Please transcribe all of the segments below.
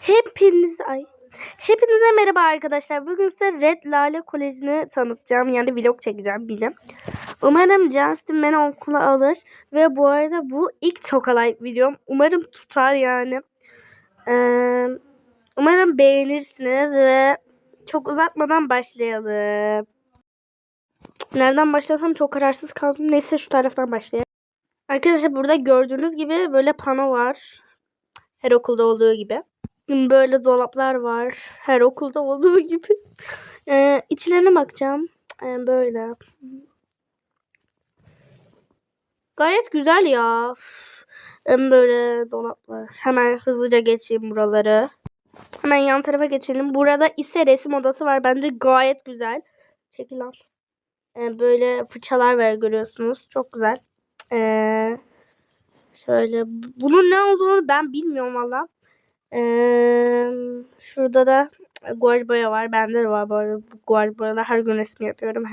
Hepiniz ay Hepinize merhaba arkadaşlar. Bugün size Red Lale Koleji'ni tanıtacağım. Yani vlog çekeceğim bilim. Umarım Justin beni okula alır. Ve bu arada bu ilk Tokalay videom. Umarım tutar yani. Ee, umarım beğenirsiniz ve çok uzatmadan başlayalım. Nereden başlasam çok kararsız kaldım. Neyse şu taraftan başlayalım. Arkadaşlar burada gördüğünüz gibi böyle pano var. Her okulda olduğu gibi. Böyle dolaplar var. Her okulda olduğu gibi. Ee, içlerine bakacağım. Ee, böyle. Gayet güzel ya. Ee, böyle dolaplar. Hemen hızlıca geçeyim buraları. Hemen yan tarafa geçelim. Burada ise resim odası var. Bence gayet güzel. Çekil. Ee, böyle fırçalar var görüyorsunuz. Çok güzel. Ee, şöyle. Bunun ne olduğunu ben bilmiyorum valla. Ee, şurada da guaj boya var. Bende de var bu arada. Guaj boyalar her gün resim yapıyorum.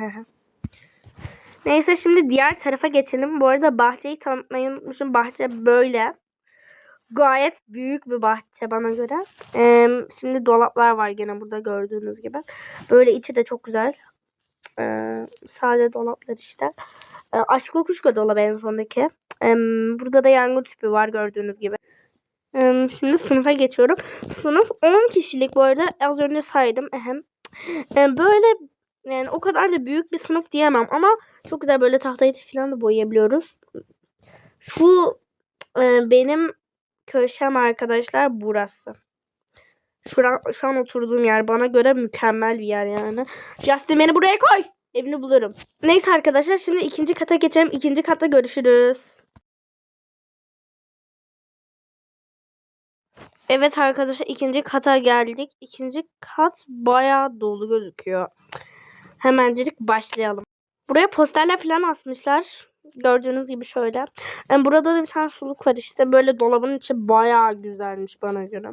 Neyse şimdi diğer tarafa geçelim. Bu arada bahçeyi tanıtmayı unutmuşum. Bahçe böyle. Gayet büyük bir bahçe bana göre. Ee, şimdi dolaplar var gene burada gördüğünüz gibi. Böyle içi de çok güzel. Ee, sade dolaplar işte. Ee, aşk kuşka dolabı en sondaki. Ee, burada da yangın tüpü var gördüğünüz gibi. Şimdi sınıfa geçiyorum. Sınıf 10 kişilik bu arada az önce saydım. Ehem. Ee, böyle yani o kadar da büyük bir sınıf diyemem ama çok güzel böyle tahtayı falan da boyayabiliyoruz. Şu e, benim köşem arkadaşlar burası. Şu an, şu an oturduğum yer bana göre mükemmel bir yer yani. Justin beni buraya koy. Evini bulurum. Neyse arkadaşlar şimdi ikinci kata geçelim. İkinci katta görüşürüz. Evet arkadaşlar ikinci kata geldik. İkinci kat bayağı dolu gözüküyor. Hemencilik başlayalım. Buraya posterler falan asmışlar. Gördüğünüz gibi şöyle. Yani burada da bir tane suluk var işte. Böyle dolabın içi bayağı güzelmiş bana göre.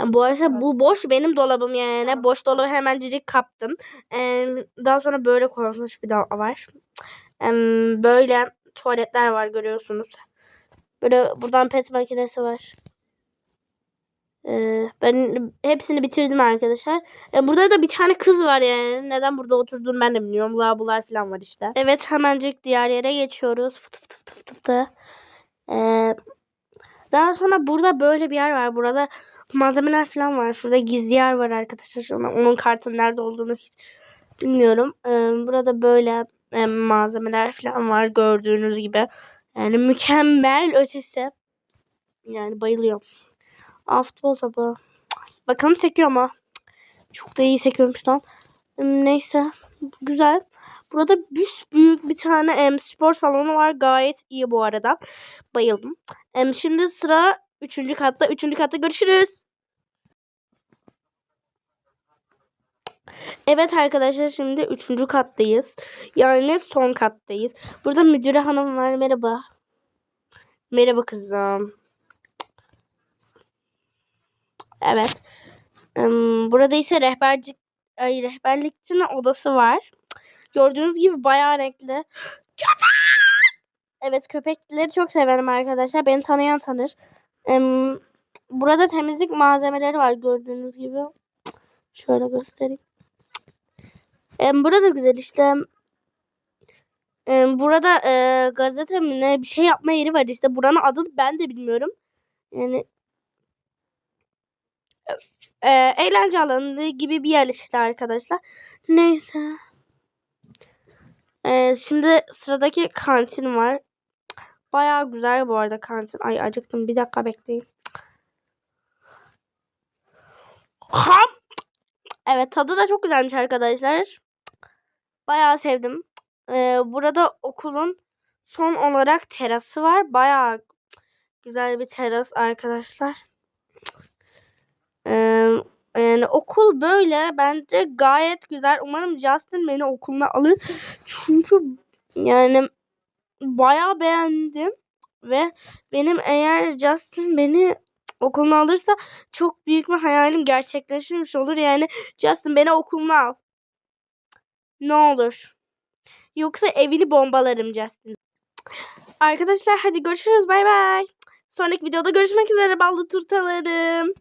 Yani bu arada bu boş benim dolabım yani. Boş dolabı hemencik kaptım. Ee, daha sonra böyle korunmuş bir daha var. Ee, böyle tuvaletler var görüyorsunuz. Böyle buradan pet makinesi var. Ee, ben hepsini bitirdim arkadaşlar. Ee, burada da bir tane kız var yani. Neden burada oturduğunu ben de bilmiyorum. Labular falan var işte. Evet hemencik diğer yere geçiyoruz. Fıtı fıtı fıtı fıtı fıtı. Ee, daha sonra burada böyle bir yer var. Burada malzemeler falan var. Şurada gizli yer var arkadaşlar. Onun, onun kartın nerede olduğunu hiç bilmiyorum. Ee, burada böyle e, malzemeler falan var gördüğünüz gibi. Yani mükemmel ötesi. Yani bayılıyorum. Aa, futbol topu. Bakalım sekiyor mu? Çok da iyi sekiyormuş lan. Neyse. Güzel. Burada büs büyük bir tane em, spor salonu var. Gayet iyi bu arada. Bayıldım. Em, şimdi sıra 3. katta. 3. katta görüşürüz. Evet arkadaşlar şimdi 3. kattayız. Yani son kattayız. Burada müdüre hanım var. Merhaba. Merhaba kızım. Evet. Burada ise rehbercik ay, rehberlikçinin odası var. Gördüğünüz gibi bayağı renkli. Evet köpekleri çok severim arkadaşlar. Beni tanıyan tanır. Burada temizlik malzemeleri var gördüğünüz gibi. Şöyle göstereyim. Burada güzel işte. Burada e, gazete mi ne bir şey yapma yeri var işte. Buranın adını ben de bilmiyorum. Yani e, eğlence alanı gibi bir yer işte arkadaşlar. Neyse. E, şimdi sıradaki kantin var. Baya güzel bu arada kantin. Ay acıktım. Bir dakika bekleyin. Ha! Evet tadı da çok güzelmiş arkadaşlar. Bayağı sevdim. Ee, burada okulun son olarak terası var. Bayağı güzel bir teras arkadaşlar. Ee, yani okul böyle bence gayet güzel. Umarım Justin beni okuluna alır. Çünkü yani bayağı beğendim. Ve benim eğer Justin beni okuluna alırsa çok büyük bir hayalim gerçekleşmiş olur. Yani Justin beni okuluna al. Ne olur. Yoksa evini bombalarım Justin. Arkadaşlar hadi görüşürüz. Bay bay. Sonraki videoda görüşmek üzere ballı turtalarım.